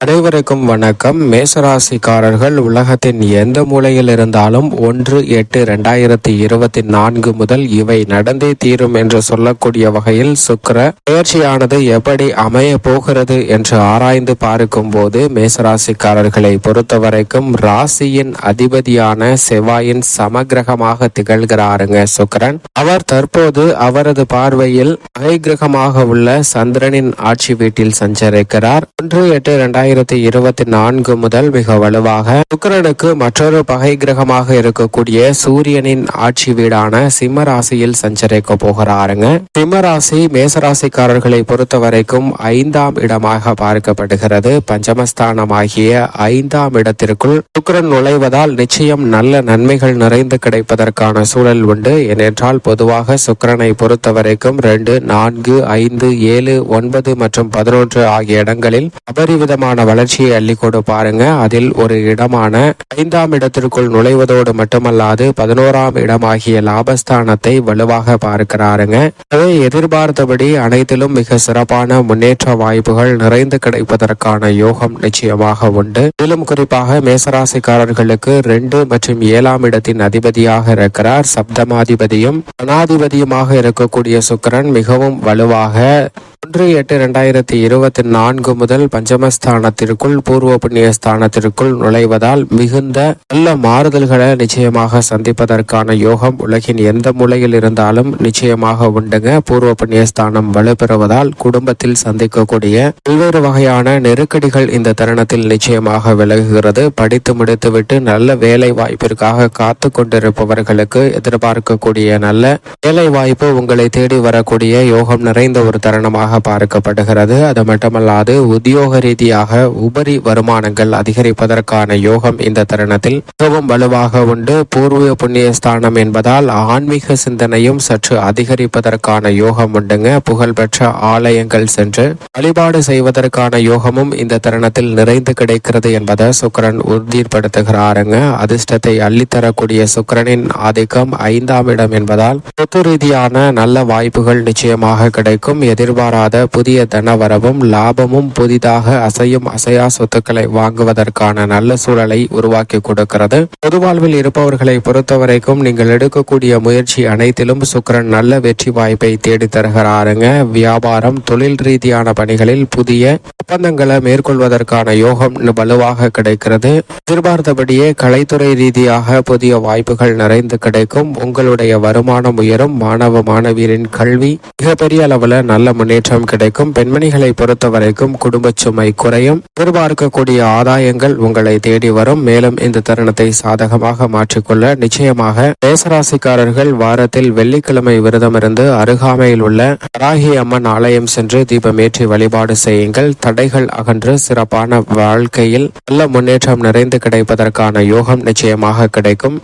அனைவருக்கும் வணக்கம். மேசராசிக்காரர்கள் உலகத்தின் எந்த மூலையில் இருந்தாலும் ஒன்று எட்டு ரெண்டாயிரத்தி இருபத்தி நான்கு முதல் இவை நடந்தே தீரும் என்று சொல்லக்கூடிய வகையில் சுக்கர பயிற்சியானது எப்படி அமைய போகிறது என்று ஆராய்ந்து பார்க்கும் போது மேசராசிக்காரர்களை பொறுத்தவரைக்கும் ராசியின் அதிபதியான செவ்வாயின் சமகிரகமாக திகழ்கிறாருங்க சுக்கரன். அவர் தற்போது அவரது பார்வையில் கிரகமாக உள்ள சந்திரனின் ஆட்சி வீட்டில் சஞ்சரிக்கிறார். ஒன்று எட்டு இரண்டாயிரத்தி இருபத்தி நான்கு முதல் மிக வலுவாக சுக்கரனுக்கு மற்றொரு பகை கிரகமாக இருக்கக்கூடிய சூரியனின் ஆட்சி வீடான சிம்ம ராசியில் சஞ்சரிக்க போகிறாருங்க. சிம்ம ராசி மேசராசிக்காரர்களை பொறுத்த வரைக்கும் ஐந்தாம் இடமாக பார்க்கப்படுகிறது. பஞ்சமஸ்தானமாகிய ஐந்தாம் இடத்திற்குள் சுக்கரன் நுழைவதால் நிச்சயம் நல்ல நன்மைகள் நிறைந்து கிடைப்பதற்கான சூழல் உண்டு. ஏனென்றால் பொதுவாக சுக்கரனை பொறுத்த வரைக்கும் ரெண்டு நான்கு ஐந்து ஏழு ஒன்பது மற்றும் பதினொன்று ஆகிய இடங்களில் அபரிவிதமான வளர்ச்சியை அள்ளி பாருங்க. அதில் ஒரு இடமான ஐந்தாம் இடத்திற்குள் நுழைவதோடு மட்டுமல்லாது பதினோராம் இடமாகிய லாபஸ்தானத்தை வலுவாக பார்க்கிறாருங்க. அதை எதிர்பார்த்தபடி அனைத்திலும் மிக சிறப்பான முன்னேற்ற வாய்ப்புகள் நிறைந்து கிடைப்பதற்கான யோகம் நிச்சயமாக உண்டு. மேலும் குறிப்பாக மேசராசிக்காரர்களுக்கு ரெண்டு மற்றும் ஏழாம் இடத்தின் அதிபதியாக இருக்கிறார். சப்தமாதிபதியும் அனாதிபதியுமாக இருக்கக்கூடிய சுக்கிரன் மிகவும் வலுவாக ஒன்று எட்டு இரண்டாயிரத்தி இருபத்தி நான்கு முதல் பஞ்சமஸ்தானத்திற்குள் பூர்வ புண்ணிய ஸ்தானத்திற்குள் நுழைவதால் மிகுந்த நல்ல மாறுதல்களை நிச்சயமாக சந்திப்பதற்கான யோகம் உலகின் எந்த மூலையில் இருந்தாலும் நிச்சயமாக உண்டுங்க. பூர்வ புண்ணிய ஸ்தானம் வலுப்பெறுவதால் குடும்பத்தில் சந்திக்கக்கூடிய பல்வேறு வகையான நெருக்கடிகள் இந்த தருணத்தில் நிச்சயமாக விலகுகிறது. படித்து முடித்துவிட்டு நல்ல வேலை வாய்ப்பிற்காக காத்து கொண்டிருப்பவர்களுக்கு எதிர்பார்க்கக்கூடிய நல்ல வேலை வாய்ப்பு உங்களை தேடி வரக்கூடிய யோகம் நிறைந்த ஒரு தருணமாக பார்க்கப்படுகிறது. அது மட்டுமல்லாது உத்தியோக ரீதியாக உபரி வருமானங்கள் அதிகரிப்பதற்கான யோகம் இந்த தருணத்தில் மிகவும் வலுவாக உண்டு. பூர்வீக புண்ணிய ஸ்தானம் என்பதால் ஆன்மீக சிந்தனையும் சற்று அதிகரிப்பதற்கான யோகம் உண்டுங்க. புகழ்பெற்ற ஆலயங்கள் சென்று வழிபாடு செய்வதற்கான யோகமும் இந்த தருணத்தில் நிறைந்து கிடைக்கிறது என்பதை சுக்கரன் உறுதிப்படுத்துகிறாருங்க. அதிர்ஷ்டத்தை அள்ளித்தரக்கூடிய சுக்கிரனின் ஆதிக்கம் ஐந்தாம் இடம் என்பதால் சொத்து ரீதியான நல்ல வாய்ப்புகள் நிச்சயமாக கிடைக்கும். எதிர்பாராத புதிய தனவரவும் லாபமும் புதிதாக அசையும் அசையா சொத்துக்களை வாங்குவதற்கான நல்ல சூழலை உருவாக்கி கொடுக்கிறது. பொதுவாழ்வில் இருப்பவர்களை பொறுத்தவரைக்கும் நீங்கள் எடுக்கக்கூடிய முயற்சி அனைத்திலும் சுக்கிரன் நல்ல வெற்றி வாய்ப்பை தேடி தருகிறாருங்க வியாபாரம் தொழில் ரீதியான பணிகளில் புதிய ஒப்பந்தங்களை மேற்கொள்வதற்கான யோகம் வலுவாக கிடைக்கிறது. எதிர்பார்த்தபடியே கலைத்துறை ரீதியாக புதிய வாய்ப்புகள் நிறைந்து கிடைக்கும். உங்களுடைய வருமானம் உயரும். மாணவ மாணவியரின் கல்வி மிகப்பெரிய அளவுல நல்ல முன்னேற்றம் கிடைக்கும். பெண்மணிகளை பொறுத்த வரைக்கும் குடும்ப சுமை குறையும். எதிர்பார்க்கக்கூடிய ஆதாயங்கள் உங்களை தேடி வரும். மேலும் இந்த தருணத்தை சாதகமாக மாற்றிக்கொள்ள நிச்சயமாக மேசராசிக்காரர்கள் வாரத்தில் வெள்ளிக்கிழமை விரதமிருந்து அருகாமையில் உள்ள ராகி அம்மன் ஆலயம் சென்று தீபமேற்றி வழிபாடு செய்யுங்கள். தடைகள் அகன்று சிறப்பான வாழ்க்கையில் நல்ல முன்னேற்றம் நிறைந்து கிடைப்பதற்கான யோகம் நிச்சயமாக கிடைக்கும்.